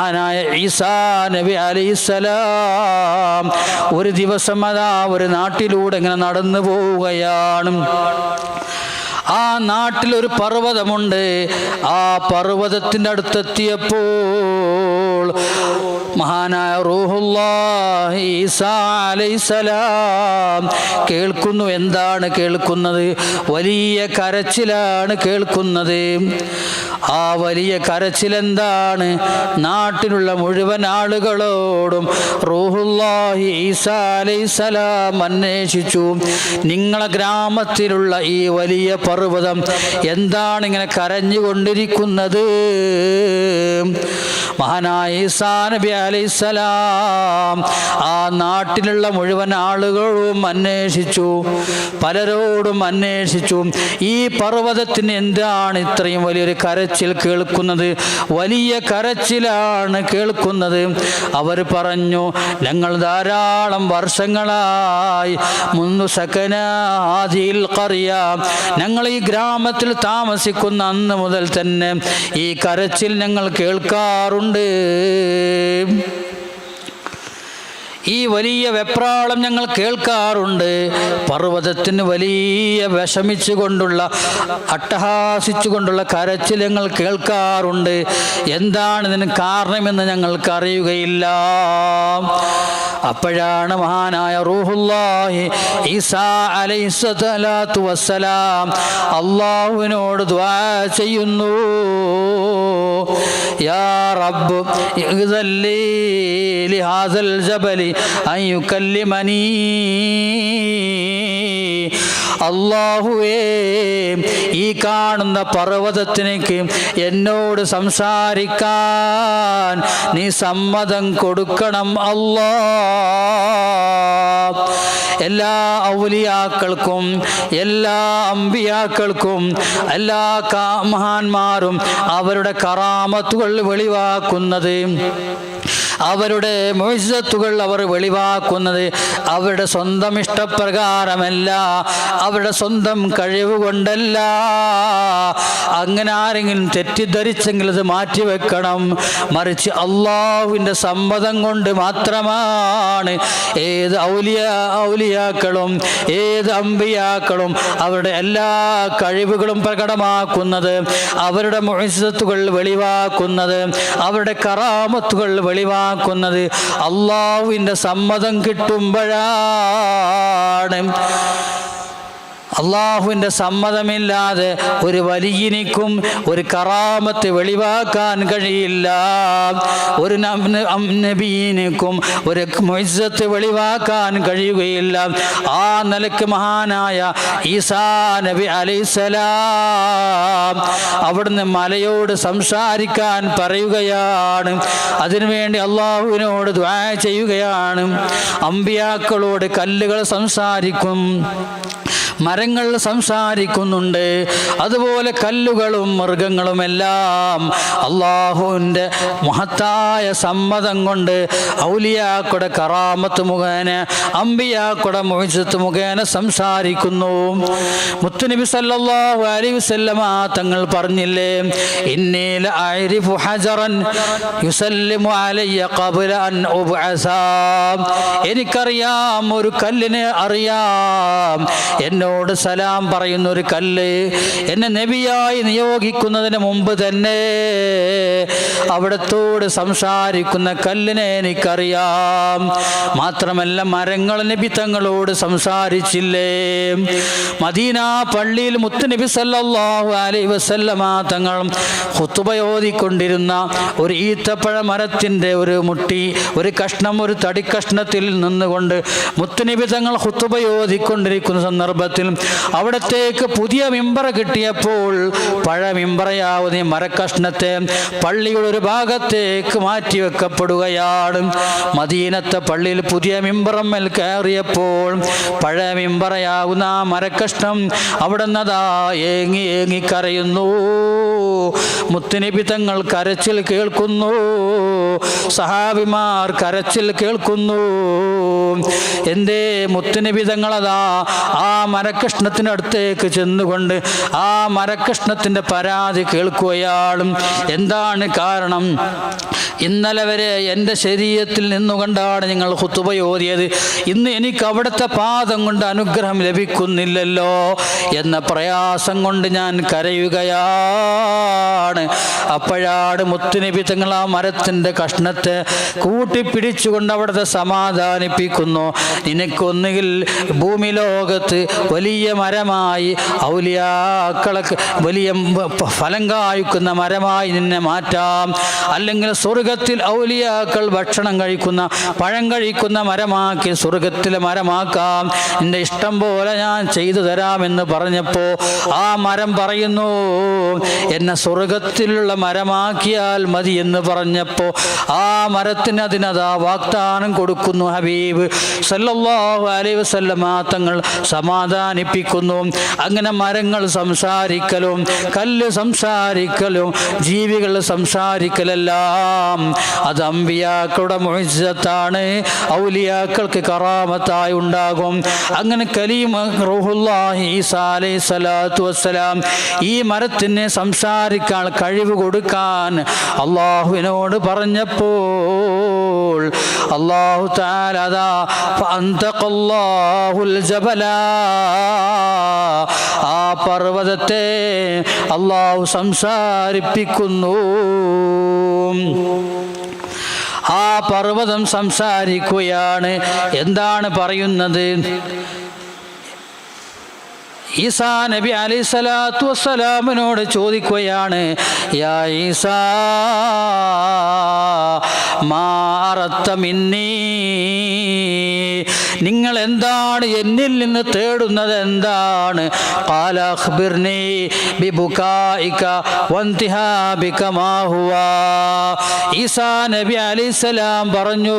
മഹാനായ ഈസാ നബി അലൈസലാം ഒരു ദിവസം അതാ ഒരു നാട്ടിലൂടെ ഇങ്ങനെ നടന്നു പോവുകയാണ്. ആ നാട്ടിലൊരു പർവതമുണ്ട്. ആ പർവതത്തിന്റെ അടുത്തെത്തിയപ്പോൾ മഹാനായ റൂഹുല്ലാഹി ഈസാ കേൾക്കുന്നു. എന്താണ് കേൾക്കുന്നത്? വലിയ കരച്ചിലാണ് കേൾക്കുന്നത്. ആ വലിയ കരച്ചിലെന്താണ്? നാട്ടിലുള്ള മുഴുവൻ ആളുകളോടും റൂഹുല്ലാഹി ഈസാ അന്വേഷിച്ചു. നിങ്ങളെ ഗ്രാമത്തിലുള്ള ഈ വലിയ പർവതം എന്താണ് ഇങ്ങനെ കരഞ്ഞുകൊണ്ടിരിക്കുന്നത്? മഹാനായ ഈസാ നബി അലൈസലാം ആ നാട്ടിലുള്ള മുഴുവൻ ആളുകളും അന്വേഷിച്ചു. പലരോടും അന്വേഷിച്ചു. ഈ പർവതത്തിന് എന്താണ് ഇത്രയും വലിയൊരു കരച്ചിൽ കേൾക്കുന്നത്? വലിയ കരച്ചിലാണ് കേൾക്കുന്നത്. അവർ പറഞ്ഞു ഞങ്ങൾ ധാരാളം വർഷങ്ങളായി മുന്നു സക്കനാദിയിൽ കറിയ. ഞങ്ങൾ ഈ ഗ്രാമത്തിൽ താമസിക്കുന്ന അന്ന് മുതൽ തന്നെ ഈ കരച്ചിൽ ഞങ്ങൾ കേൾക്കാറുണ്ട്. Thank you. ഈ വലിയ വെപ്രാളം ഞങ്ങൾ കേൾക്കാറുണ്ട്. പർവതത്തിന് വലിയ വിഷമിച്ചു കൊണ്ടുള്ള അട്ടഹാസിച്ചു കൊണ്ടുള്ള കരച്ചിൽ ഞങ്ങൾ കേൾക്കാറുണ്ട്. എന്താണ് ഇതിന് കാരണമെന്ന് ഞങ്ങൾക്ക് അറിയുകയില്ല. അപ്പോഴാണ് മഹാനായ റൂഹുല്ലാഹി ഈസാ അലൈസലാത്തു വസ്സലാം അള്ളാഹുവിനോട് ദ്വാ ചെയ്യുന്നു. യാ റബ്ബ് ജബലി അൻ മനി അള്ളാഹുവേ ഈ കാണുന്ന പർവതത്തിനേക്ക് എന്നോട് സംസാരിക്കാൻ നീ സമ്മതം കൊടുക്കണം അല്ലാ. എല്ലാ ഔലിയാക്കൾക്കും എല്ലാ അമ്പിയാക്കൾക്കും എല്ലാ മഹാന്മാരും അവരുടെ കറാമത്തുകൾ വെളിവാക്കുന്നത് അവരുടെ മൊയ്സത്തുകൾ അവർ വെളിവാക്കുന്നത്. അവരുടെ സ്വന്തം ഇഷ്ടപ്രകാരമല്ല. അവരുടെ സ്വന്തം കഴിവ് കൊണ്ടല്ല അങ്ങനെ ആരെങ്കിലും തെറ്റിദ്ധരിച്ചെങ്കിൽ അത് മാറ്റിവെക്കണം. മറിച്ച് അള്ളാഹുവിന്റെ സമ്മതം കൊണ്ട് മാത്രമാണ് ഏത് ഔലിയ ഔലിയാക്കളും ഏത് അമ്പിയാക്കളും അവരുടെ എല്ലാ കഴിവുകളും പ്രകടമാക്കുന്നത്. അവരുടെ മൊയ്സത്തുകൾ വെളിവാക്കുന്നത്. അവരുടെ കറാമത്തുകൾ വെളിവാക്കുന്നത് അള്ളാഹുവിന്റെ സമ്മതം കിട്ടുമ്പോഴാണ്. അള്ളാഹുവിന്റെ സമ്മതമില്ലാതെ ഒരു വലിയനിക്കും ഒരു കറാമത്ത് വെളിവാക്കാൻ കഴിയില്ല. ഒരു നബീനിക്കും ഒരു മൊയ്സത്ത് വെളിവാക്കാൻ കഴിയുകയില്ല. ആ നിലയ്ക്ക് മഹാനായ ഈസാ നബി അലൈസലാം അവിടുന്ന് മലയോട് സംസാരിക്കാൻ പറയുകയാണ്. അതിനുവേണ്ടി അള്ളാഹുവിനോട് ദ്വാ ചെയ്യുകയാണ്. അമ്പിയാക്കളോട് കല്ലുകൾ സംസാരിക്കും. മരങ്ങൾ സംസാരിക്കുന്നുണ്ട്. അതുപോലെ കല്ലുകളും മൃഗങ്ങളും എല്ലാം അള്ളാഹുവിന്റെ മഹത്തായ സമ്മതം കൊണ്ട് ഔലിയാക്കുടെ കറാമത്ത് മുഖേന അമ്പിയാക്കുടെ മൊഴിച്ചത്ത് മുഖേന സംസാരിക്കുന്നു. മുത്തുനബി സല്ലാഹു അലൈഹി വസല്ലമ തങ്ങൾ പറഞ്ഞില്ലേ യുസല്ലിമു അലയ്യ അൻ എനിക്കറിയാം ഒരു കല്ലിനെ അറിയാം. എന്നോട് സലാം പറയുന്ന ഒരു കല്ല് എന്നെ നബിയായി നിയോഗിക്കുന്നതിന് മുമ്പ് തന്നെ അവിടത്തോട് സംസാരിക്കുന്ന കല്ലിനെ എനിക്കറിയാം. മാത്രമല്ല മരങ്ങൾ നബി തങ്ങളോട് സംസാരിച്ചില്ലേ? മദീന പള്ളിയിൽ മുത്ത് നബി സല്ലല്ലാഹു അലൈഹി വസല്ലമ തങ്ങൾ ഹുത്തുബയോദിക്കൊണ്ടിരുന്ന ഒരു ഈത്തപ്പഴ മരത്തിന്റെ ഒരു മുട്ടി ഒരു കഷ്ണം ഒരു തടിക്കഷ്ണത്തിൽ നിന്നുകൊണ്ട് മുത്തുനബി തങ്ങൾ ഹുത്തുബയോദിക്കൊണ്ടിരിക്കുന്ന സന്ദർഭത്തിൽ അവിടത്തേക്ക് പുതിയ മിമ്പറ കിട്ടിയപ്പോൾ പഴ മിമ്പറയാവുന്ന മരക്കഷ്ണത്തെ പള്ളിയുടെ ഒരു ഭാഗത്തേക്ക് മാറ്റിവെക്കപ്പെടുകയാണ്. മദീനത്തെ പള്ളിയിൽ പുതിയ മിമ്പറമ്മൽ കയറിയപ്പോൾ പഴയ മിമ്പറയാവുന്ന ആ മരക്കഷ്ണം അവിടെ നിന്നതാ ഏങ്ങി ഏങ്ങി കരയുന്നു. തങ്ങൾ കരച്ചിൽ കേൾക്കുന്നു. സഹാബിമാർ കരച്ചിൽ കേൾക്കുന്നു. എന്തേ മുത്തുനബി തങ്ങളതാ ആ മരകഷ്ണത്തിനടുത്തേക്ക് ചെന്നുകൊണ്ട് ആ മരകഷ്ണത്തിന്റെ പരാതി കേൾക്കുകയാളും എന്താണ് കാരണം? ഇന്നലെ വരെ എന്റെ ശരീരത്തിൽ നിന്നുകൊണ്ടാണ് നിങ്ങൾ ഹുത്തുബ ഇന്ന് എനിക്ക് അവിടുത്തെ പാദം കൊണ്ട് അനുഗ്രഹം ലഭിക്കുന്നില്ലല്ലോ എന്ന പ്രയാസം കൊണ്ട് ഞാൻ കരയുകയാണ്. അപ്പോഴാണ് മുത്തുനബി തങ്ങൾ ആ മരത്തിന്റെ കഷ്ണത്തെ കൂട്ടിപ്പിടിച്ചുകൊണ്ട് അവിടുത്തെ സമാധാനിപ്പിക്കുന്നു നിനക്കൊന്നുകിൽ ഭൂമി ലോകത്ത് വലിയ മരമായി ഔലിയാക്കളെ വലിയ ഫലം കായ്ക്കുന്ന മരമായി നിന്നെ മാറ്റാം. അല്ലെങ്കിൽ സ്വർഗത്തിൽ ഔലിയാക്കൾ ഭക്ഷണം കഴിക്കുന്ന പഴം കഴിക്കുന്ന മരമാക്കി സ്വർഗത്തിലെ മരമാക്കാം. നിന്റെ ഇഷ്ടം പോലെ ഞാൻ ചെയ്തു തരാമെന്ന് പറഞ്ഞപ്പോൾ ആ മരം പറയുന്നു എന്നെ സ്വർഗത്തിലുള്ള മരമാക്കിയാൽ മതി എന്ന് പറഞ്ഞപ്പോൾ ആ മരത്തിന് അതിനതാ വാഗ്ദാനം കൊടുക്കുന്നു ഹബീബ്. സല്ലല്ലാഹു അലൈഹി വസല്ലമ തങ്ങൾ സമാധാനിപ്പിക്കുന്നു. അങ്ങനെ മരങ്ങൾ സംസാരിക്കലും കല്ല് സംസാരിക്കലും ജീവികൾ സംസാരിക്കലെല്ലാം അത് അമ്പിയാക്കളുടെ മുഴുത്താണ് ഔലിയാക്കൾക്ക് കറാമത്തായി ഉണ്ടാകും. അങ്ങനെ കലീം റൂഹുല്ലാഹി ഈസാ അലൈഹി വസ്സലാം ഈ മരത്തിന് സംസാരിക്കാൻ കഴിവ് കൊടുക്കാൻ അള്ളാഹുവിനോട് പറഞ്ഞപ്പോൾ അള്ളാഹു ജബല. ആ പർവതത്തെ അള്ളാഹു സംസാരിപ്പിക്കുന്നു. ആ പർവതം സംസാരിക്കുകയാണ്. എന്താണ് പറയുന്നത്? ഈസാ നബി അലൈഹി സ്വലാത്തു വസ്സലാമിനോട് ചോദിക്കുകയാണ് യാ ഈസാ മാറത്ത മിന്നീ നിങ്ങൾ എന്താണ് എന്നിൽ നിന്ന് തേടുന്നത് എന്താണ് ഈസാ നബി അലിസ്ലാം പറഞ്ഞു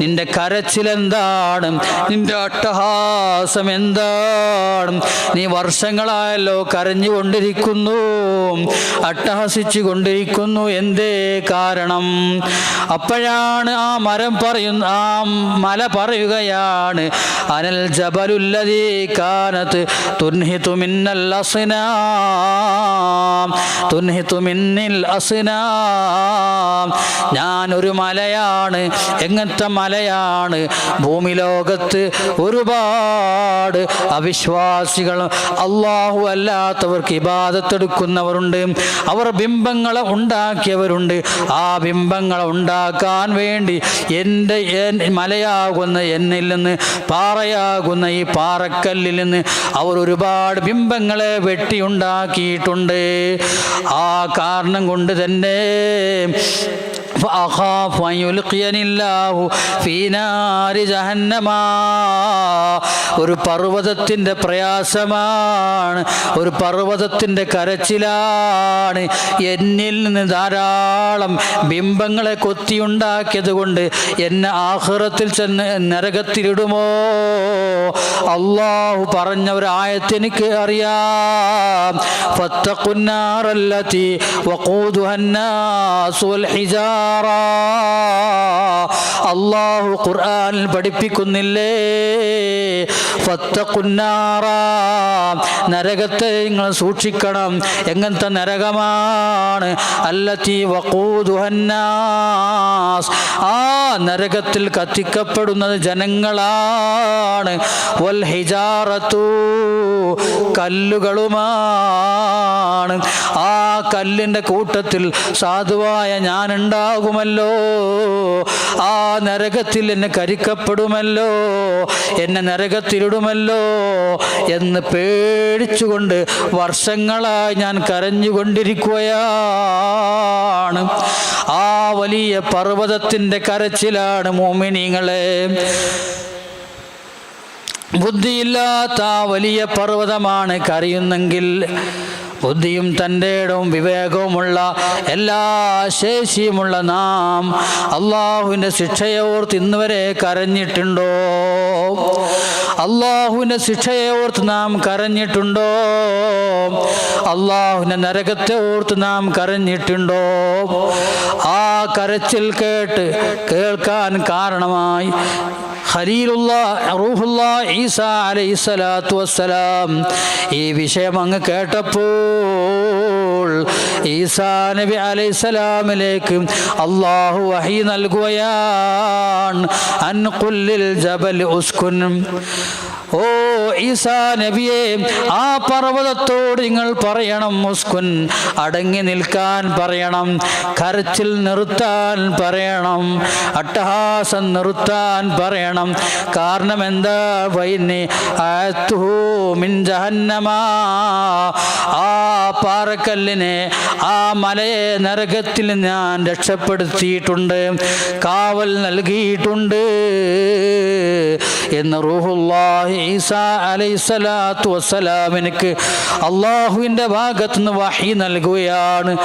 നിന്റെ കരച്ചിലെന്താണ്? നിന്റെ അട്ടഹാസം എന്താണ്? നീ വർഷങ്ങളായല്ലോ കരഞ്ഞുകൊണ്ടിരിക്കുന്നു അട്ടഹസിച്ചു കൊണ്ടിരിക്കുന്നു എന്തേ കാരണം? അപ്പോഴാണ് ആ മരം പറയുന്ന ആ മല പറയുകയാണ് അനൽ ജബലുല്ലതീ കാനത്ത് തുൻഹിതു മിന്നൽ അസ്നാം. തുൻഹിതു മിന്നിൽ അസ്നാം. ഞാൻ ഒരു മലയാണ് എങ്ങനത്തെ മലയാണ്? ഭൂമി ലോകത്ത് ഒരുപാട് അവിശ്വാസികൾ അള്ളാഹു അല്ലാത്തവർക്ക് ഇബാദത്തെടുക്കുന്നവരുണ്ട്. അവർ ബിംബങ്ങളെ ഉണ്ടാക്കിയവരുണ്ട്. ആ ബിംബങ്ങളെ ഉണ്ടാക്കാൻ വേണ്ടി എന്റെ മലയാകുന്ന എന്നിൽ നിന്ന് പാറയാകുന്ന ഈ പാറക്കല്ലിൽ നിന്ന് അവർ ഒരുപാട് ബിംബങ്ങളെ വെട്ടിയുണ്ടാക്കിയിട്ടുണ്ട്. ആ കാരണം കൊണ്ട് തന്നെ فأخاف أن يلقيني الله في نار جهنم ഒരു പർവ്വതത്തിൻ്റെ പ്രയാസമാണ് ഒരു പർവ്വതത്തിൻ്റെ കരച്ചിലാണ് എന്നിൽ നിന്ന് ധാരാളം ബിംബങ്ങളെ കൊത്തിയുണ്ടാക്കിയത് കൊണ്ട് എന്നെ ആഹ്റത്തിൽ ചെന്ന് നരകത്തിലിടുമോ അള്ളാഹു പറഞ്ഞ ഒരു ആയത്ത് എനിക്ക് അറിയാം ഫത്തഖുന്നാറല്ലത്തി വഖൂദുഹന്നാസു വൽ ഹിജാറ അള്ളാഹു ഖുർആനിൽ പഠിപ്പിക്കുന്നില്ലേ? നരകത്തെ നിങ്ങൾ സൂക്ഷിക്കണം. എങ്ങനത്തെ നരകമാണ്? അല്ലത്തി വഖൂദുഹന്നാസ്. ആ നരകത്തിൽ കത്തിക്കപ്പെടുന്നത് ജനങ്ങളാണ്. വൽ കല്ലുകളുമാണ്. ആ കല്ലിന്റെ കൂട്ടത്തിൽ സാധുവായ ഞാൻ ഉണ്ടാകുമല്ലോ. ആ നരകത്തിൽ എന്നെ കരിക്കപ്പെടുമല്ലോ. എന്നെ നരകത്തിലിടുമല്ലോ എന്ന് പേടിച്ചുകൊണ്ട് വർഷങ്ങളായി ഞാൻ കരഞ്ഞുകൊണ്ടിരിക്കുകയാണ്. ആ വലിയ പർവതത്തിന്റെ കരച്ചിലാണ് മോമിനിങ്ങളെ. ബുദ്ധിയില്ലാത്ത വലിയ പർവതമാണ് കരയുന്നെങ്കിൽ ബുദ്ധിയും തന്റെ വിവേകവുമുള്ള എല്ലാ ശേഷിയുമുള്ള നാം അള്ളാഹുവിന്റെ ശിക്ഷയോർത്ത് ഇന്നുവരെ കരഞ്ഞിട്ടുണ്ടോ? അള്ളാഹുവിന്റെ ശിക്ഷയെ ഓർത്ത് നാം കരഞ്ഞിട്ടുണ്ടോ? അള്ളാഹുവിന്റെ നരകത്തെ ഓർത്ത് നാം കരഞ്ഞിട്ടുണ്ടോ? ആ കരച്ചിൽ കേട്ട് കേൾക്കാൻ കാരണമായി ഖലീലുള്ള റൂഹുല്ല ഈസ അലൈഹി വസ്സലാം. ഈ വിഷയം അങ്ങ് കേട്ടപ്പോൾ ഈസാ നബി അലൈഹി സ്വലാമിലേക്ക് അള്ളാഹു വഹി നൽകുകയാണ്. അൻ കുല്ലിൽ ജബൽ ഉസ്കുൻ. ഓ ഈസാ നബിയെ ആ പർവതത്തോട് നിങ്ങൾ പറയണം മുസ്കുൻ അടങ്ങി നിൽക്കാൻ പറയണം കരച്ചിൽ നിർത്താൻ പറയണം അട്ടഹാസം നിർത്താൻ പറയണം. കാരണം എന്താ? വൈനി മിൻ ജഹന്നമാ. ആ പാറക്കല്ലിനെ ആ മലയെ നരകത്തിൽ ഞാൻ രക്ഷപ്പെടുത്തിയിട്ടുണ്ട്. കാവൽ നൽകിയിട്ടുണ്ട്. എന്ന് റൂഹുല്ലാഹി ഈസാ അലൈഹിസ്സലാത്തു വസ്സലാം എനിക്ക് അള്ളാഹുവിന്റെ ഭാഗത്തുനിന്ന് വഹി നൽകുകയാണ്.